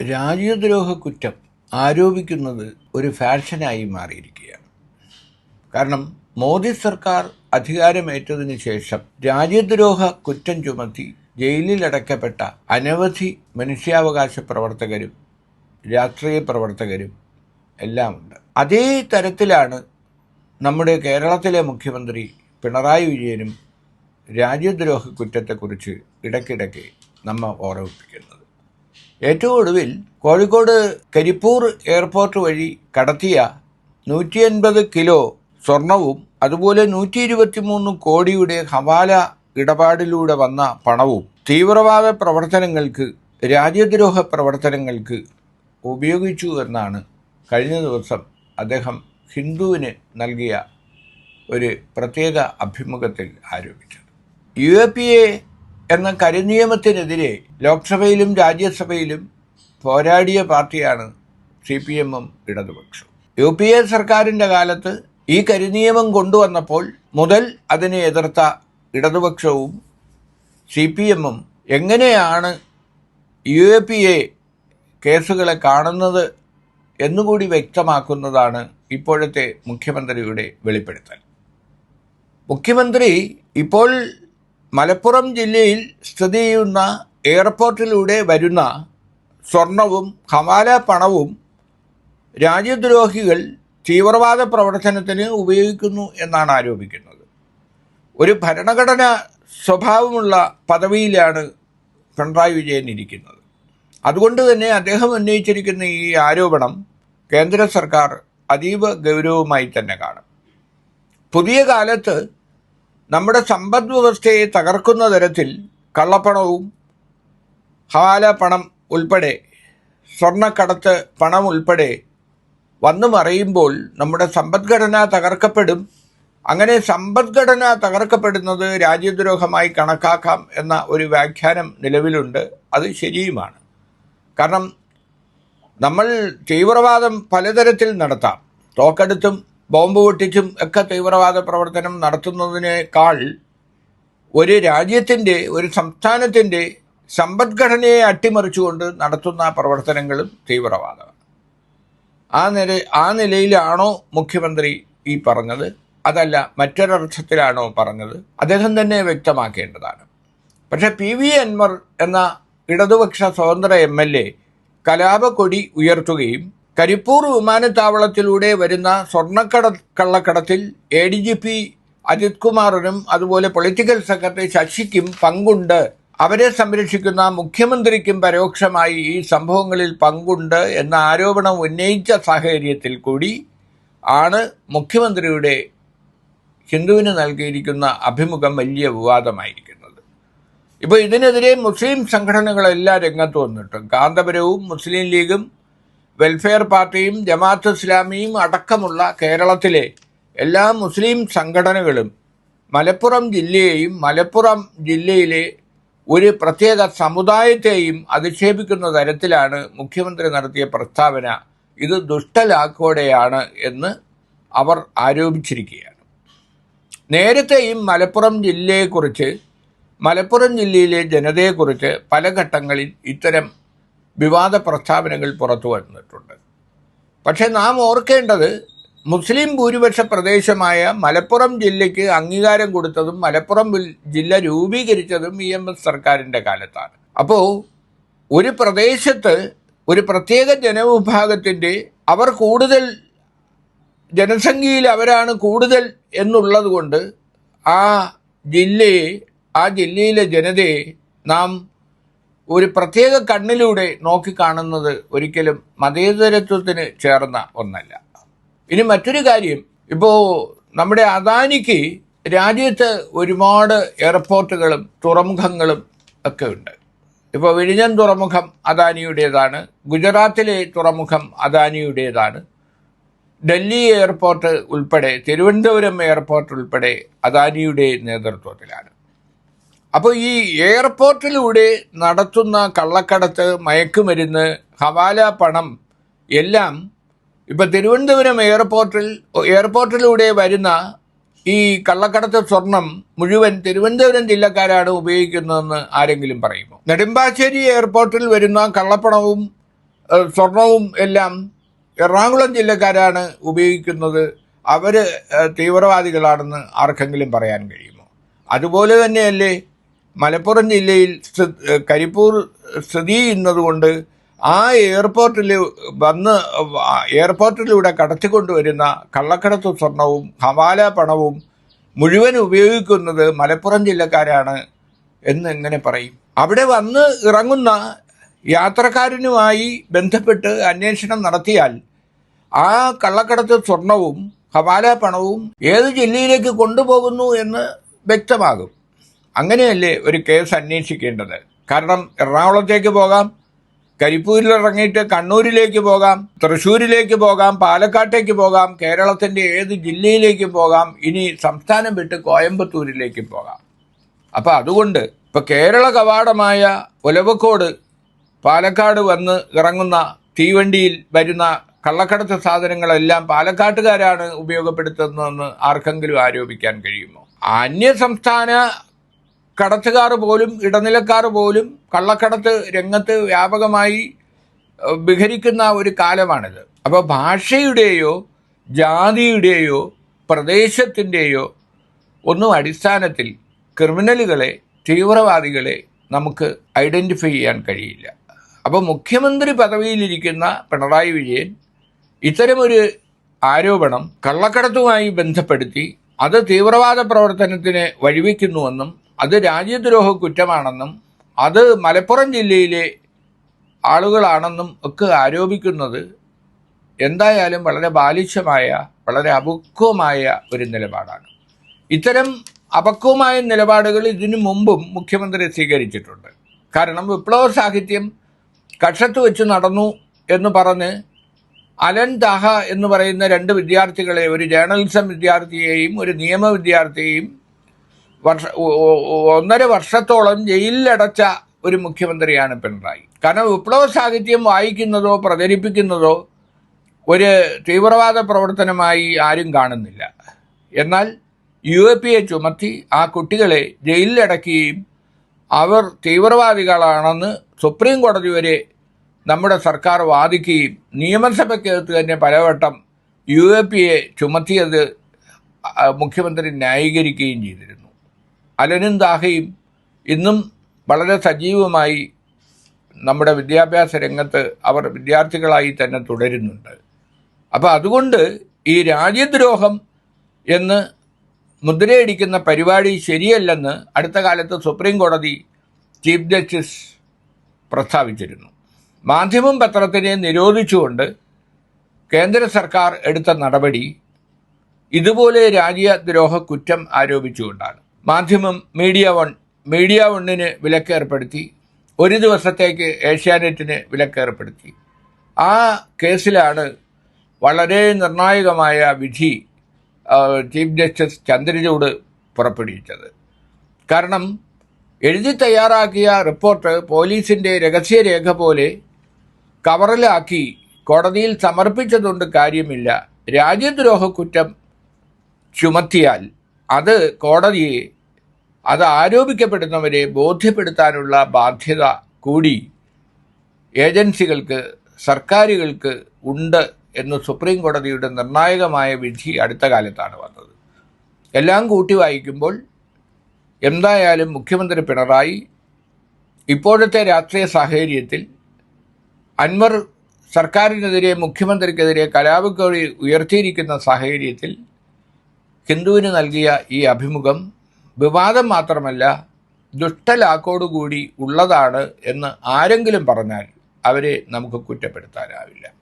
രാജ്യദ്രോഹ കുറ്റം ആരോപിക്കുന്നത് ഒരു ഫാഷനായി മാറിയിരിക്കുകയാണ്. കാരണം മോദി സർക്കാർ അധികാരമേറ്റതിന് ശേഷം രാജ്യദ്രോഹ കുറ്റം ചുമത്തി ജയിലിലടക്കപ്പെട്ട അനവധി മനുഷ്യാവകാശ പ്രവർത്തകരും രാഷ്ട്രീയ പ്രവർത്തകരും എല്ലാമുണ്ട്. അതേ തരത്തിലാണ് നമ്മുടെ കേരളത്തിലെ മുഖ്യമന്ത്രി പിണറായി വിജയനും രാജ്യദ്രോഹ കുറ്റത്തെക്കുറിച്ച് ഇടയ്ക്കിടയ്ക്ക് നമ്മ ഓർമ്മിപ്പിക്കുന്നത്. ഏറ്റവും ഒടുവിൽ കോഴിക്കോട് കരിപ്പൂർ എയർപോർട്ട് വഴി കടത്തിയ നൂറ്റി അൻപത് കിലോ സ്വർണവും അതുപോലെ നൂറ്റി ഇരുപത്തിമൂന്ന് കോടിയുടെ ഹവാല ഇടപാടിലൂടെ വന്ന പണവും തീവ്രവാദ പ്രവർത്തനങ്ങൾക്ക് രാജ്യദ്രോഹ പ്രവർത്തനങ്ങൾക്ക് ഉപയോഗിച്ചു എന്നാണ് കഴിഞ്ഞ ദിവസം അദ്ദേഹം ഹിന്ദുവിന് നൽകിയ ഒരു പ്രത്യേക അഭിമുഖത്തിൽ ആരോപിച്ചത്. യു എ പി എ എന്ന കരിനിയമത്തിനെതിരെ ലോക്സഭയിലും രാജ്യസഭയിലും പോരാടിയ പാർട്ടിയാണ് സി പി എമ്മും ഇടതുപക്ഷം യു പി എ സർക്കാരിന്റെ കാലത്ത് ഈ കരിനിയമം കൊണ്ടുവന്നപ്പോൾ മുതൽ അതിനെ എതിർത്ത ഇടതുപക്ഷവും സി പി എമ്മും എങ്ങനെയാണ് യു എ പി എ കേസുകളെ കാണുന്നത് എന്നുകൂടി വ്യക്തമാക്കുന്നതാണ് ഇപ്പോഴത്തെ മുഖ്യമന്ത്രിയുടെ വെളിപ്പെടുത്തൽ. മുഖ്യമന്ത്രി ഇപ്പോൾ മലപ്പുറം ജില്ലയിൽ സ്ഥിതി ചെയ്യുന്ന എയർപോർട്ടിലൂടെ വരുന്ന സ്വർണവും ഹവാല പണവും രാജ്യദ്രോഹികൾ തീവ്രവാദ പ്രവർത്തനത്തിന് ഉപയോഗിക്കുന്നു എന്നാണ് ആരോപിക്കുന്നത്. ഒരു ഭരണഘടന സ്വഭാവമുള്ള പദവിയിലാണ് പിണറായി വിജയൻ ഇരിക്കുന്നത്. അതുകൊണ്ട് തന്നെ അദ്ദേഹം ഉന്നയിച്ചിരിക്കുന്ന ഈ ആരോപണം കേന്ദ്ര സർക്കാർ അതീവ ഗൗരവമായി തന്നെ കാണും. പുതിയ കാലത്ത് നമ്മുടെ സമ്പദ് വ്യവസ്ഥയെ തകർക്കുന്ന തരത്തിൽ കള്ളപ്പണവും ഹവാല പണം ഉൾപ്പെടെ സ്വർണക്കടത്ത് പണം ഉൾപ്പെടെ വന്നു മറയുമ്പോൾ നമ്മുടെ സമ്പദ്ഘടന തകർക്കപ്പെടും. അങ്ങനെ സമ്പദ്ഘടന തകർക്കപ്പെടുന്നത് രാജ്യദ്രോഹമായി കണക്കാക്കാം എന്ന ഒരു വ്യാഖ്യാനം നിലവിലുണ്ട്. അത് ശരിയുമാണ്. കാരണം നമ്മൾ തീവ്രവാദം പലതരത്തിൽ നടത്താം. തോക്കെടുത്തും ബോംബ് പൊട്ടിച്ചും ഒക്കെ തീവ്രവാദ പ്രവർത്തനം നടത്തുന്നതിനേക്കാൾ ഒരു രാജ്യത്തിന്റെ ഒരു സംസ്ഥാനത്തിന്റെ സമ്പദ്ഘടനയെ അട്ടിമറിച്ചുകൊണ്ട് നടത്തുന്ന പ്രവർത്തനങ്ങളും തീവ്രവാദമാണ്. ആ നില ആ നിലയിലാണോ മുഖ്യമന്ത്രി ഈ പറഞ്ഞത്? അതല്ല മറ്റൊരർത്ഥത്തിലാണോ പറഞ്ഞത്? അദ്ദേഹം തന്നെ വ്യക്തമാക്കേണ്ടതാണ്. പക്ഷെ പി വി അൻവർ എന്ന ഇടതുപക്ഷ സ്വതന്ത്ര എം എൽ എ കലാപക്കൊടി ഉയർത്തുകയും കരിപ്പൂർ വിമാനത്താവളത്തിലൂടെ വരുന്ന സ്വർണക്കട കള്ളക്കടത്തിൽ A D G P Ajith കുമാറിനും അതുപോലെ പൊളിറ്റിക്കൽ സെക്രട്ടറി ശശിക്കും പങ്കുണ്ട്. അവരെ സംരക്ഷിക്കുന്ന മുഖ്യമന്ത്രിക്കും പരോക്ഷമായി ഈ സംഭവങ്ങളിൽ പങ്കുണ്ട് എന്ന ആരോപണം ഉന്നയിച്ച സാഹചര്യത്തിൽ കൂടി ആണ് മുഖ്യമന്ത്രിയുടെ ഹിന്ദുവിന് നൽകിയിരിക്കുന്ന അഭിമുഖം വലിയ വിവാദമായിരിക്കുന്നത്. ഇപ്പോൾ ഇതിനെതിരെ മുസ്ലിം സംഘടനകളെല്ലാം രംഗത്ത് വന്നിട്ടും കാന്തപുരവും മുസ്ലിം ലീഗും വെൽഫെയർ പാർട്ടിയും ജമാഅത്ത് ഇസ്ലാമിയും അടക്കമുള്ള കേരളത്തിലെ എല്ലാ മുസ്ലിം സംഘടനകളും മലപ്പുറം ജില്ലയെയും മലപ്പുറം ജില്ലയിലെ ഒരു പ്രത്യേക സമുദായത്തെയും അധിക്ഷേപിക്കുന്ന തരത്തിലാണ് മുഖ്യമന്ത്രി നടത്തിയ പ്രസ്താവന. ഇത് ദുഷ്ടലാക്കോടെയാണ് എന്ന് അവർ ആരോപിച്ചിരിക്കുകയാണ്. നേരത്തെയും മലപ്പുറം ജില്ലയെക്കുറിച്ച് മലപ്പുറം ജില്ലയിലെ ജനതയെക്കുറിച്ച് പല ഘട്ടങ്ങളിൽ ഇത്തരം വിവാദ പ്രസ്താവനകൾ പുറത്തു വന്നിട്ടുണ്ട്. പക്ഷേ നാം ഓർക്കേണ്ടത് മുസ്ലിം ഭൂരിപക്ഷ പ്രദേശമായ മലപ്പുറം ജില്ലയ്ക്ക് അംഗീകാരം കൊടുത്തതും മലപ്പുറം ജില്ല രൂപീകരിച്ചതും ഇ എം എസ് സർക്കാരിന്റെ കാലത്താണ്. അപ്പോൾ ഒരു പ്രദേശത്ത് ഒരു പ്രത്യേക ജനവിഭാഗത്തിന്റെ അവർ കൂടുതൽ ജനസംഖ്യയിൽ അവരാണ് കൂടുതൽ എന്നുള്ളത് കൊണ്ട് ആ ജില്ലയെ ആ ജില്ലയിലെ ജനതയെ നാം ഒരു പ്രത്യേക കണ്ണിലൂടെ നോക്കിക്കാണുന്നത് ഒരിക്കലും മതേതരത്വത്തിന് ചേർന്ന ഒന്നല്ല. ഇനി മറ്റൊരു കാര്യം ഇപ്പോൾ നമ്മുടെ അദാനിക്ക് രാജ്യത്ത് ഒരുപാട് എയർപോർട്ടുകളും തുറമുഖങ്ങളും ഒക്കെ ഉണ്ട്. ഇപ്പോൾ വിഴിഞ്ഞം തുറമുഖം അദാനിയുടേതാണ് ഗുജറാത്തിലെ തുറമുഖം അദാനിയുടേതാണ് ഡൽഹി എയർപോർട്ട് ഉൾപ്പെടെ തിരുവനന്തപുരം എയർപോർട്ട് ഉൾപ്പെടെ അദാനിയുടെ നേതൃത്വത്തിലാണ്. അപ്പോൾ ഈ എയർപോർട്ടിലൂടെ നടത്തുന്ന കള്ളക്കടത്ത് മയക്കുമരുന്ന് ഹവാല പണം എല്ലാം ഇപ്പോൾ തിരുവനന്തപുരം എയർപോർട്ടിൽ എയർപോർട്ടിലൂടെ വരുന്ന ഈ കള്ളക്കടത്ത് സ്വർണം മുഴുവൻ തിരുവനന്തപുരം ജില്ലക്കാരാണ് ഉപയോഗിക്കുന്നതെന്ന് ആരെങ്കിലും പറയുമോ? നെടുമ്പാശ്ശേരി എയർപോർട്ടിൽ വരുന്ന കള്ളപ്പണവും സ്വർണവും എല്ലാം എറണാകുളം ജില്ലക്കാരാണ് ഉപയോഗിക്കുന്നത്. അവർ തീവ്രവാദികളാണെന്ന് ആർക്കെങ്കിലും പറയാൻ കഴിയുമോ? അതുപോലെ തന്നെയല്ലേ മലപ്പുറം ജില്ലയിൽ കരിപ്പൂർ സ്ഥിതി ചെയ്യുന്നതുകൊണ്ട് ആ എയർപോർട്ടിൽ വന്ന് എയർപോർട്ടിലൂടെ കടത്തിക്കൊണ്ടുവരുന്ന കള്ളക്കടത്ത് സ്വർണവും ഹവാല പണവും മുഴുവൻ ഉപയോഗിക്കുന്നത് മലപ്പുറം ജില്ലക്കാരാണ് എന്ന് എങ്ങനെ പറയും? അവിടെ വന്ന് ഇറങ്ങുന്ന യാത്രക്കാരനുമായി ബന്ധപ്പെട്ട് അന്വേഷണം നടത്തിയാൽ ആ കള്ളക്കടത്ത് സ്വർണവും ഹവാല പണവും ഏത് ജില്ലയിലേക്ക് കൊണ്ടുപോകുന്നു എന്ന് വ്യക്തമാകും. അങ്ങനെയല്ലേ ഒരു കേസ് അന്വേഷിക്കേണ്ടത്? കാരണം എറണാകുളത്തേക്ക് പോകാം കരിപ്പൂരിൽ ഇറങ്ങിയിട്ട് കണ്ണൂരിലേക്ക് പോകാം തൃശ്ശൂരിലേക്ക് പോകാം പാലക്കാട്ടേക്ക് പോകാം കേരളത്തിന്റെ ഏത് ജില്ലയിലേക്കും പോകാം ഇനി സംസ്ഥാനം വിട്ട് കോയമ്പത്തൂരിലേക്ക് പോകാം. അപ്പോൾ അതുകൊണ്ട് ഇപ്പോൾ കേരള കവാടമായ ഒലവക്കോട് പാലക്കാട് വന്ന് ഇറങ്ങുന്ന തീവണ്ടിയിൽ വരുന്ന കള്ളക്കടത്ത് സാധനങ്ങളെല്ലാം പാലക്കാട്ടുകാരാണ് ഉപയോഗപ്പെടുത്തുന്നതെന്ന് ആർക്കെങ്കിലും ആരോപിക്കാൻ കഴിയുമോ? അന്യ സംസ്ഥാന കടത്തുകാർ പോലും ഇടനിലക്കാർ പോലും കള്ളക്കടത്ത് രംഗത്ത് വ്യാപകമായി വിഹരിക്കുന്ന ഒരു കാലമാണിത്. അപ്പോൾ ഭാഷയുടെയോ ജാതിയുടെയോ പ്രദേശത്തിന്റെയോ ഒന്നും അടിസ്ഥാനത്തിൽ ക്രിമിനലുകളെ തീവ്രവാദികളെ നമുക്ക് ഐഡന്റിഫൈ ചെയ്യാൻ കഴിയില്ല. അപ്പോൾ മുഖ്യമന്ത്രി പദവിയിലിരിക്കുന്ന പിണറായി വിജയൻ ഇത്തരമൊരു ആരോപണം കള്ളക്കടത്തുമായി ബന്ധപ്പെടുത്തി അത് തീവ്രവാദ പ്രവർത്തനത്തിന് വഴിവെക്കുന്നുവെന്നും അത് രാജ്യദ്രോഹ കുറ്റമാണെന്നും അത് മലപ്പുറം ജില്ലയിലെ ആളുകളാണെന്നും ഒക്കെ ആരോപിക്കുന്നത് എന്തായാലും വളരെ ബാലിശമായ വളരെ അപക്വമായ ഒരു നിലപാടാണ്. ഇത്തരം അപക്വമായ നിലപാടുകൾ ഇതിനു മുമ്പും മുഖ്യമന്ത്രി സ്വീകരിച്ചിട്ടുണ്ട്. കാരണം വിപ്ലവ സാഹിത്യം കക്ഷത്ത് വെച്ച് നടന്നു എന്ന് പറഞ്ഞ് അലൻ ദഹ എന്ന് പറയുന്ന രണ്ട് വിദ്യാർത്ഥികളെ ഒരു ജേർണലിസം വിദ്യാർത്ഥിയെയും ഒരു നിയമ വിദ്യാർത്ഥിയെയും വർഷ ഒന്നര വർഷത്തോളം ജയിലിലടച്ച ഒരു മുഖ്യമന്ത്രിയാണ് പിണറായി. കാരണം വിപ്ലവ സാഹിത്യം വായിക്കുന്നതോ പ്രചരിപ്പിക്കുന്നതോ ഒരു തീവ്രവാദ പ്രവർത്തനമായി ആരും കാണുന്നില്ല. എന്നാൽ യു എ പി എ ചുമത്തി ആ കുട്ടികളെ ജയിലിലടക്കുകയും അവർ തീവ്രവാദികളാണെന്ന് സുപ്രീം കോടതി വരെ നമ്മുടെ സർക്കാർ വാദിക്കുകയും നിയമസഭയ്ക്കകത്ത് തന്നെ പലവട്ടം യു എ പി എ ചുമത്തിയത് മുഖ്യമന്ത്രി ന്യായീകരിക്കുകയും ചെയ്തിരുന്നു. അലനും ദാഹയും ഇന്നും വളരെ സജീവമായി നമ്മുടെ വിദ്യാഭ്യാസ രംഗത്ത് അവർ വിദ്യാർത്ഥികളായി തന്നെ തുടരുന്നുണ്ട്. അപ്പോൾ അതുകൊണ്ട് ഈ രാജ്യദ്രോഹം എന്ന് മുദ്രയടിക്കുന്ന പരിപാടി ശരിയല്ലെന്ന് അടുത്ത കാലത്ത് സുപ്രീം കോടതി ചീഫ് ജസ്റ്റിസ് പ്രസ്താവിച്ചിരുന്നു. മാധ്യമം പത്രത്തിനെ നിരോധിച്ചുകൊണ്ട് കേന്ദ്ര സർക്കാർ എടുത്ത നടപടി ഇതുപോലെ രാജ്യദ്രോഹ കുറ്റം ആരോപിച്ചുകൊണ്ടാണ്. മാധ്യമം മീഡിയ വൺ മീഡിയ വണ്ണിന് വിലക്കേർപ്പെടുത്തി ഒരു ദിവസത്തേക്ക് ഏഷ്യാനെറ്റിന് വിലക്കേർപ്പെടുത്തി. ആ കേസിലാണ് വളരെ നിർണായകമായ വിധി ചീഫ് ജസ്റ്റിസ് ചന്ദ്രചൂഡ് പുറപ്പെടുവിച്ചത്. കാരണം എഴുതി തയ്യാറാക്കിയ റിപ്പോർട്ട് പോലീസിന്റെ രഹസ്യരേഖ പോലെ കവറിലാക്കി കോടതിയിൽ സമർപ്പിച്ചതുകൊണ്ട് കാര്യമില്ല. രാജ്യദ്രോഹ കുറ്റം ചുമത്തിയാൽ അത് കോടതിയെ അത് ആരോപിക്കപ്പെടുന്നവരെ ബോധ്യപ്പെടുത്താനുള്ള ബാധ്യത കൂടി ഏജൻസികൾക്ക് സർക്കാരുകൾക്ക് ഉണ്ട് എന്ന് സുപ്രീം കോടതിയുടെ നിർണായകമായ വിധി അടുത്ത കാലത്താണ് വന്നത്. എല്ലാം കൂട്ടി വായിക്കുമ്പോൾ എന്തായാലും മുഖ്യമന്ത്രി പിണറായി ഇപ്പോഴത്തെ രാഷ്ട്രീയ സാഹചര്യത്തിൽ അൻവർ സർക്കാരിനെതിരെ മുഖ്യമന്ത്രിക്കെതിരെ കലാപക്കോഴി ഉയർത്തിയിരിക്കുന്ന സാഹചര്യത്തിൽ ഹിന്ദുവിന് നൽകിയ ഈ അഭിമുഖം വിവാദം മാത്രമല്ല ദുഷ്ടലാക്കോടുകൂടി ഉള്ളതാണ് എന്ന് ആരെങ്കിലും പറഞ്ഞാൽ അവരെ നമുക്ക് കുറ്റപ്പെടുത്താനാവില്ല.